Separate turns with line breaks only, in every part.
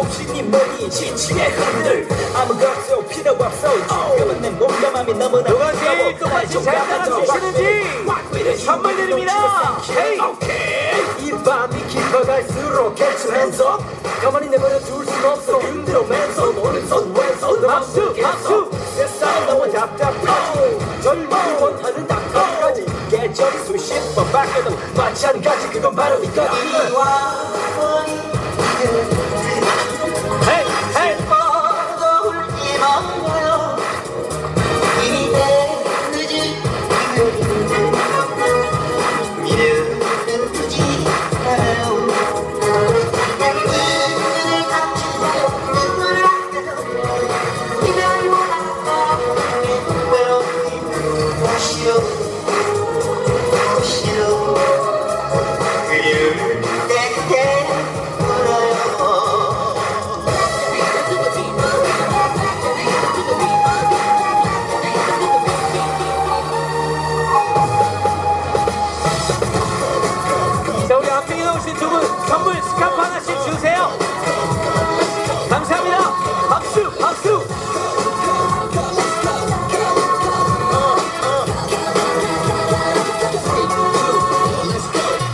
혹시 네 몸이 지치게 흔들. 아무것도 필요 없어. 지금은 내 몸과 맘이 너무나
제일 똑같이 잘 따라주시는지 선물 드립니다. 헤이.
오케이. 이 밤이 깊어갈수록 get your hands up 가만히 내버려 둘 순 없어. 흔들어 맨손 오른손 왼손
박수, 박수.
세상 너무 답답해 젊음이 원하는 답답까지 계절이 수십 번 바뀌어도 마찬가지 그건 바로 이거야
헤이 헤 이자 분 선물 스카프 하나씩 주세요 감사합니다 박수 박수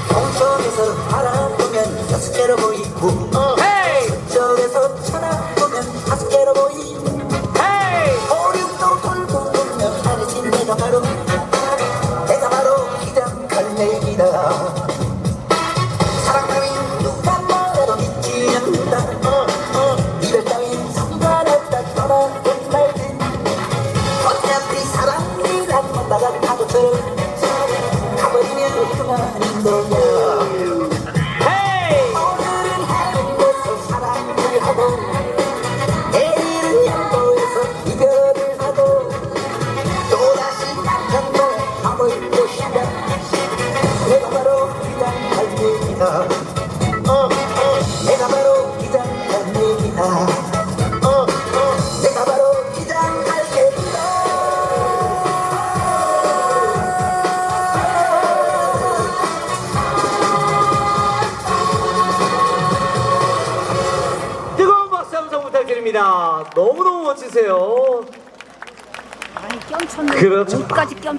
동쪽에서 바라보면 여섯 개로 보이고 사
함성 부탁드립니다. 너무너무 멋지세요.
아니 껴쳤네.
그렇죠.
옷까지 껴